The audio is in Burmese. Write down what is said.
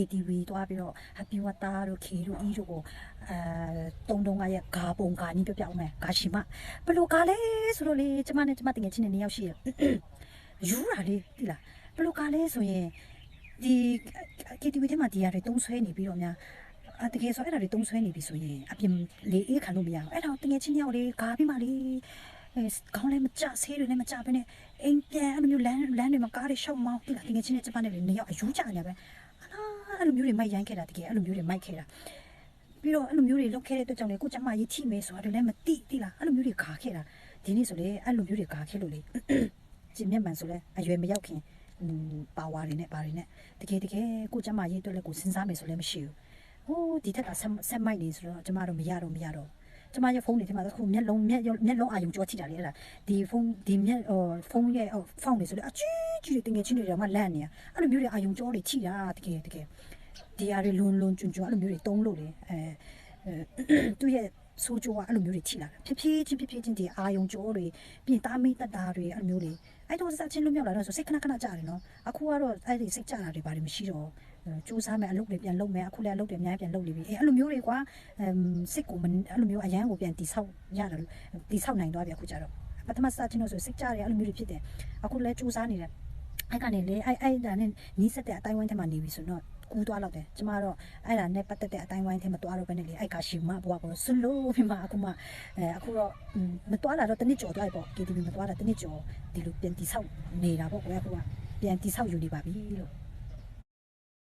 ATV သွားပြီးတော့ Happy Water တို့ K တို့ E တို့ကိုအဲတုံတုံကရဲ့ဂါပုံဂါနီးပြပြအောင်မယ်ဂါရှိမဘလို့ဂါလဲဆိုတော့လေကျမနဲ့ကျမတငယ်ချင်းတွေနှစ်ယောက်ရှိရယူတာလေတိလားဘလို့ဂါလဲဆိုရင်ဒီ KTV ထဲမှာဒီရတယ်တုံးဆွဲနေပြီးတော့များအတကယ်ဆိုအဲ့ဒါတွေတုံးဆွဲနေပြီဆိုရင်အပြင်လေအေးခံလို့မရဘူးအဲ့ဒါတငယ်ချင်းယောက်လေဂါပြီးမှလေအဲခေါင်းလည်းမကြဆေးတွေလည်းမကြဘဲနဲ့အိမ်ပြန်အဲ့လိုမျိုးလမ်းလမ်းတွေမှာကားတွေရှောက်မောင်းတိလားတငယ်ချင်းနဲ့ကျမနဲ့လေနှစ်ယောက်အယူကြနေပဲ အာအဲ့လိုမျိုးတွေမိုက်ရိုင်းခဲ့တာတကယ်အဲ့လိုမျိုးတွေမိုက်ခဲ့တာပြီးတော့အဲ့လိုမျိုးတွေလုပ်ခဲ့တဲ့အတွက်ကြောင့်လေကိုကျမရေးထိမယ်ဆိုတာတွေလည်းမသိသိလားအဲ့လိုမျိုးတွေခါခဲ့တာဒီနေ့ဆိုလေအဲ့လိုမျိုးတွေခါခဲ့လို့လေကျင်မျက်မှန်ဆိုလဲအရွယ်မရောက်ခင်ပါဝါတွေနဲ့ပါတွေနဲ့တကယ်တကယ်ကိုကျမရေးအတွက်လည်းကိုစဉ်းစားမယ်ဆိုလည်းမရှိဘူးဟိုးဒီထက်ကဆက်ဆက်မိုက်နေဆိုတော့ကျမတို့မရတော့မရတော့ ကျမရဲ့ဖုန်းတွေထဲမှာတခုမျက်လုံးမျက်မျက်လုံးအာရုံကြောထိတာလေအဲ့ဒါဒီဖုန်းဒီမျက်ဟိုဖုန်းရဲ့ဖုန်းတွေဆိုလေအကြီးကြီးတွေတကယ်ချင်းတွေတော့မှလန့်နေတာအဲ့လိုမျိုးတွေအာရုံကြောတွေထိတာတကယ်တကယ်ဒီအရီလွန်လွန်ကျွန်းကျွန်းအဲ့လိုမျိုးတွေတုံးလို့လေအဲအဲသူ့ရဲ့ ဆိုးကြိုးကအဲ့လိုမျိုးတွေထိလာတာဖြည်းဖြည်းချင်းဖြည်းဖြည်းချင်းဒီအာယုံကြိုးတွေပြင်သားမိတက်တာတွေအဲ့လိုမျိုးတွေအဲ့တော့စချင်းလွတ်မြောက်လာတော့ဆိုစိတ်ခဏခဏကြာတယ်နော်အခုကတော့အဲ့ဒီစိတ်ကြာတာတွေဘာတွေမရှိတော့စူးစမ်းမယ်အလုပ်တွေပြန်လုပ်မယ်အခုလည်းအလုပ်တွေအများကြီးပြန်လုပ်နေပြီအဲအဲ့လိုမျိုးတွေကွာအမ်စိတ်ကိုအဲ့လိုမျိုးအရန်ကိုပြန်တိဆောက်ရတယ်တိဆောက်နိုင်သွားပြီအခုကျတော့ပထမစချင်းတော့ဆိုစိတ်ကြတယ်အဲ့လိုမျိုးတွေဖြစ်တယ်အခုလည်းစူးစမ်းနေတယ်အဲ့ကနေလေအဲ့အဲ့ဒါနဲ့နီးစက်တဲ့အတိုင်းဝိုင်းထဲမှာနေပြီဆိုတော့ ကူးသွားတော့တယ်ကျမတော့အဲ့ဒါနဲ့ပတ်သက်တဲ့အတိုင်းဝိုင်းထဲမှာသွားတော့ပဲနဲ့လေအဲ့ကရှိမဘွားကတော့ဆွလို့ပြမအခုမှအဲအခုတော့မသွားတာတော့တနစ်ကျော်သွားပြီပေါ့ KTV မသွားတာတနစ်ကျော်ဒီလိုပြန်တိဆောက်နေတာပေါ့ကွယ်အခုကပြန်တိဆောက်ယူနေပါပြီလို့